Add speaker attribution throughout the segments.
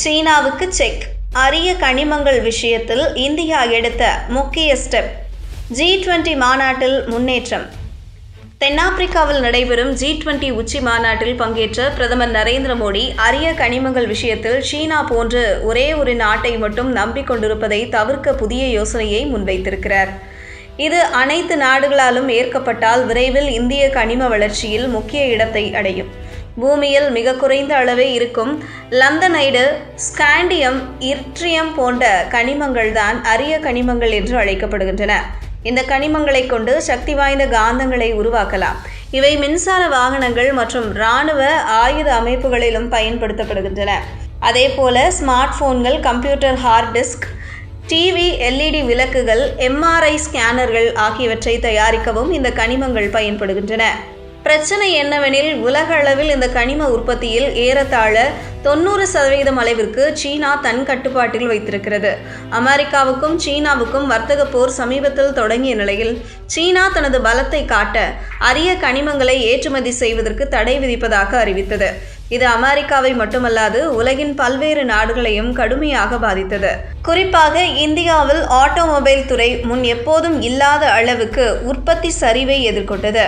Speaker 1: சீனாவுக்கு செக். அரிய கனிமங்கள் விஷயத்தில் இந்தியா எடுத்த முக்கிய ஸ்டெப். ஜி டுவெண்ட்டி மாநாட்டில் முன்னேற்றம். தென்னாப்பிரிக்காவில் நடைபெறும் ஜி டுவெண்டி உச்சி மாநாட்டில் பங்கேற்ற பிரதமர் நரேந்திர மோடி அரிய கனிமங்கள் விஷயத்தில் சீனா போன்று ஒரே ஒரு நாட்டை மட்டும் நம்பிக்கொண்டிருப்பதை தவிர்க்க புதிய யோசனையை முன்வைத்திருக்கிறார். இது அனைத்து நாடுகளாலும் ஏற்கப்பட்டால் விரைவில் இந்திய கனிம வளர்ச்சியில் முக்கிய இடத்தை அடையும். பூமியில் மிக குறைந்த அளவே இருக்கும் லந்தனைடு ஸ்காண்டியம் இர்ட்ரியம் போன்ற கனிமங்கள் தான் அரிய கனிமங்கள் என்று அழைக்கப்படுகின்றன. இந்த கனிமங்களை கொண்டு சக்தி வாய்ந்த காந்தங்களை உருவாக்கலாம். இவை மின்சார வாகனங்கள் மற்றும் இராணுவ ஆயுத அமைப்புகளிலும் பயன்படுத்தப்படுகின்றன. அதேபோல ஸ்மார்ட் போன்கள் computer hard disk TV LED விளக்குகள் எம்ஆர்ஐ ஸ்கேனர்கள் ஆகியவற்றை தயாரிக்கவும் இந்த கனிமங்கள் பயன்படுகின்றன. பிரச்சனை என்னவெனில் உலக அளவில் இந்த கனிம உற்பத்தியில் ஏறத்தாழ தொண்ணூறு சதவீதம் அளவிற்கு சீனா தன் கட்டுப்பாட்டில் வைத்திருக்கிறது. அமெரிக்காவுக்கும் சீனாவுக்கும் வர்த்தக போர் சமீபத்தில் தொடங்கிய நிலையில் சீனா தனது பலத்தை காட்ட அரிய கனிமங்களை ஏற்றுமதி செய்வதற்கு தடை விதிப்பதாக அறிவித்தது. இது அமெரிக்காவை மட்டுமல்லாது உலகின் பல்வேறு நாடுகளையும் கடுமையாக பாதித்தது. குறிப்பாக இந்தியாவில் ஆட்டோமொபைல் துறை முன் எப்போதும் இல்லாத அளவுக்கு உற்பத்தி சரிவை எதிர்கொண்டது.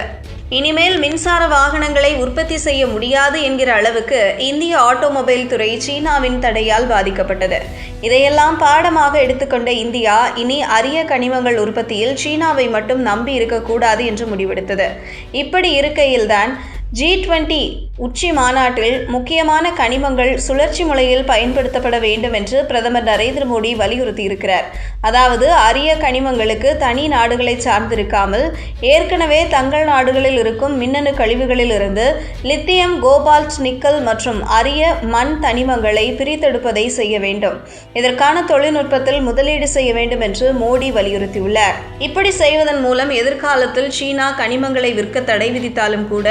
Speaker 1: இனிமேல் மின்சார வாகனங்களை உற்பத்தி செய்ய முடியாது என்கிற அளவுக்கு இந்திய ஆட்டோமொபைல் துறை சீனாவின் தடையால் பாதிக்கப்பட்டது. இதையெல்லாம் பாடமாக எடுத்துக்கொண்ட இந்தியா இனி அரிய கனிமங்கள் உற்பத்தியில் சீனாவை மட்டும் நம்பி இருக்கக்கூடாது என்று முடிவெடுத்தது. இப்படி இருக்கையில்தான் ஜி டுவெண்ட்டி உச்சி மாநாட்டில் முக்கியமான கனிமங்கள் சுழற்சி முறையில் பயன்படுத்தப்பட வேண்டும் என்று பிரதமர் நரேந்திர மோடி வலியுறுத்தியிருக்கிறார். அதாவது அரிய கனிமங்களுக்கு தனி நாடுகளை சார்ந்திருக்காமல் ஏற்கனவே தங்கள் நாடுகளில் இருக்கும் மின்னணு கழிவுகளில் இருந்து லித்தியம் கோபால்ட் நிக்கல் மற்றும் அரிய மண் தனிமங்களை பிரித்தெடுப்பதை செய்ய வேண்டும். இதற்கான தொழில்நுட்பத்தில் முதலீடு செய்ய வேண்டும் என்று மோடி வலியுறுத்தியுள்ளார். இப்படி செய்வதன் மூலம் எதிர்காலத்தில் சீனா கனிமங்களை விற்க தடை விதித்தாலும் கூட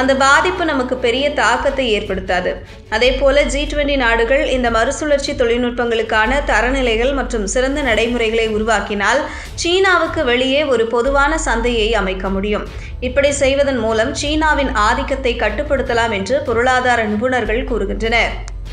Speaker 1: அந்த பாதிப்பு நமக்கு பெரிய தாக்கத்தை ஏற்படுத்தாது. அதே போல ஜி டுவெண்டி நாடுகள் இந்த மறுசுழற்சி தொழில்நுட்பங்களுக்கான தரநிலைகள் மற்றும் சிறந்த நடைமுறைகளை உருவாக்கினால் சீனாவுக்கு வெளியே ஒரு பொதுவான சந்தையை அமைக்க முடியும். இப்படி செய்வதன் மூலம் சீனாவின் ஆதிக்கத்தை கட்டுப்படுத்தலாம் என்று பொருளாதார நிபுணர்கள் கூறுகின்றனர்.